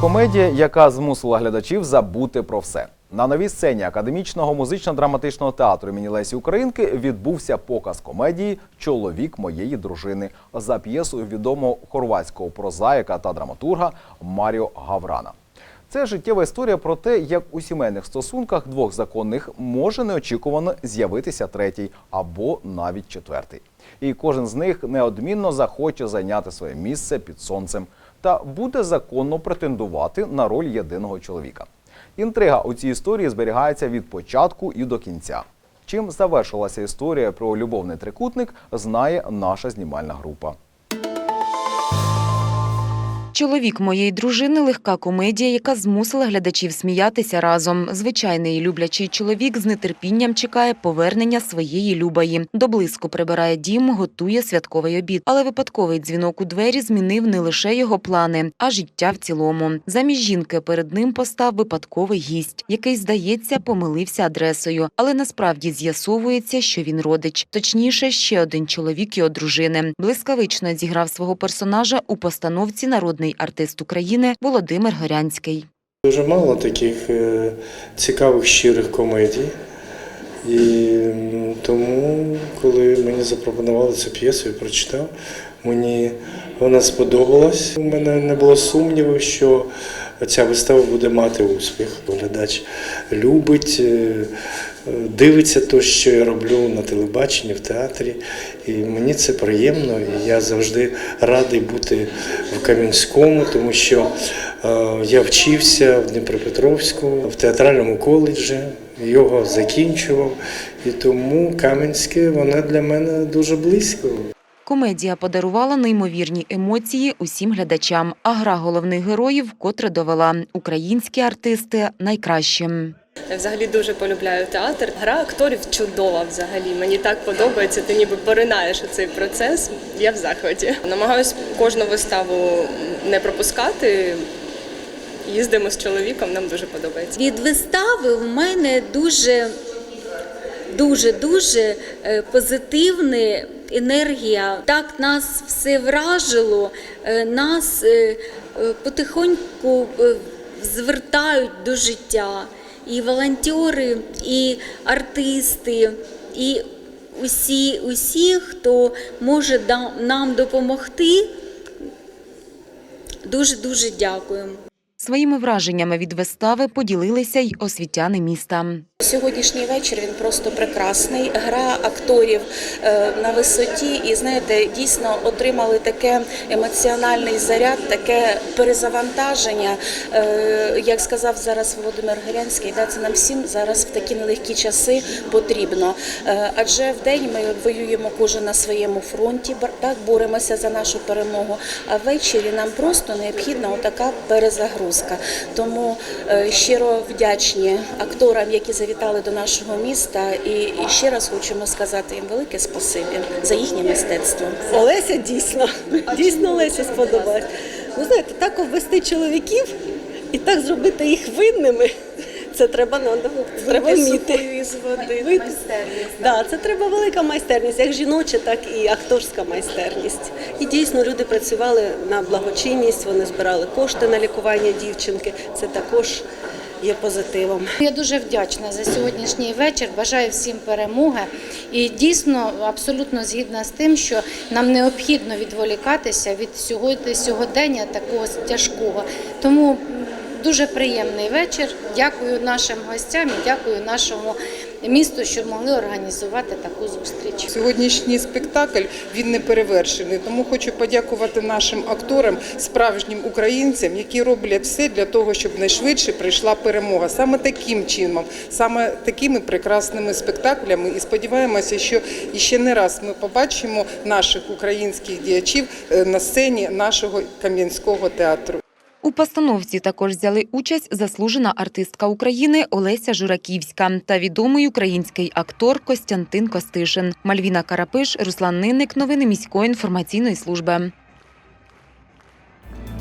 Комедія, яка змусила глядачів забути про все. На новій сцені академічного музично-драматичного театру імені Лесі Українки відбувся показ комедії Чоловік моєї дружини за п'єсою відомого хорватського прозаїка та драматурга Маріо Гаврана. Це життєва історія про те, як у сімейних стосунках двох законних може неочікувано з'явитися третій або навіть четвертий. І кожен з них неодмінно захоче зайняти своє місце під сонцем та буде законно претендувати на роль єдиного чоловіка. Інтрига у цій історії зберігається від початку і до кінця. Чим завершилася історія про любовний трикутник, знає наша знімальна група. Чоловік моєї дружини легка комедія, яка змусила глядачів сміятися разом. Звичайний люблячий чоловік з нетерпінням чекає повернення своєї любої. Доблиску прибирає дім, готує святковий обід. Але випадковий дзвінок у двері змінив не лише його плани, а життя в цілому. Замість жінки перед ним постав випадковий гість, який, здається, помилився адресою, але насправді з'ясовується, що він родич. Точніше, ще один чоловік його дружини. Блискавично зіграв свого персонажа у постановці народний артист України Володимир Горянський. Дуже мало таких е, цікавих щирих комедій. І тому, коли мені запропонували цю п'єсу, я прочитав, мені вона сподобалась. У мене не було сумніву, що ця вистава буде мати успіх. Глядач любить, е, дивиться те, що я роблю на телебаченні, в театрі. І мені це приємно. І я завжди радий бути в Кам'янському, тому що е, я вчився в Дніпропетровську, в театральному коледжі, його закінчував. І тому Кам'янське воно для мене дуже близько. Комедія подарувала неймовірні емоції усім глядачам, а гра головних героїв вкотре довела українські артисти найкращим. Я взагалі дуже полюбляю театр. Гра акторів чудова взагалі. Мені так подобається. Ти ніби поринаєш у цей процес. Я в захваті. Намагаюсь кожну виставу не пропускати. Їздимо з чоловіком, нам дуже подобається. Від вистави в мене дуже дуже дуже е, позитивна енергія. Так нас все вражило, е, нас е, потихоньку звертають до життя. І волонтери, і артисти, і усі, усі, хто може нам допомогти. Дуже дуже дякуємо. Своїми враженнями від вистави поділилися й освітяни міста. Сьогоднішній вечір він просто прекрасний. Гра акторів е, на висоті, і знаєте, дійсно отримали таке емоціональний заряд, таке перезавантаження. Е, Як сказав зараз Володимир Горянський, да, це нам всім зараз в такі нелегкі часи потрібно. Е, Адже в день ми воюємо кожен на своєму фронті, так боремося за нашу перемогу. А ввечері нам просто необхідна отака перезагрузка. Тому щиро вдячні акторам, які завітали до нашого міста, і, і ще раз хочемо сказати їм велике спасибі за їхнє мистецтво. Олеся дійсно, дійсно Олеся сподобалась. Ну знаєте, так обвести чоловіків і так зробити їх винними. Це треба надо, треба вміти. із води. Ви- Да, це треба велика майстерність, як жіноча, так і акторська майстерність. І дійсно люди працювали на благочинність, вони збирали кошти на лікування дівчинки. Це також є позитивом. Я дуже вдячна за сьогоднішній вечір. Бажаю всім перемоги. І дійсно абсолютно згідна з тим, що нам необхідно відволікатися від сьогодення такого тяжкого. Тому дуже приємний вечір. Дякую нашим гостям і дякую нашому місту, що могли організувати таку зустріч. Сьогоднішній спектакль він не перевершений. Тому хочу подякувати нашим акторам, справжнім українцям, які роблять все для того, щоб найшвидше прийшла перемога. Саме таким чином, саме такими прекрасними спектаклями. І сподіваємося, що іще не раз ми побачимо наших українських діячів е, на сцені нашого кам'янського театру. У постановці також взяли участь заслужена артистка України Олеся Жураківська та відомий український актор Костянтин Костишин, Мальвіна Карапиш, Руслан Ниник, Новини міської інформаційної служби.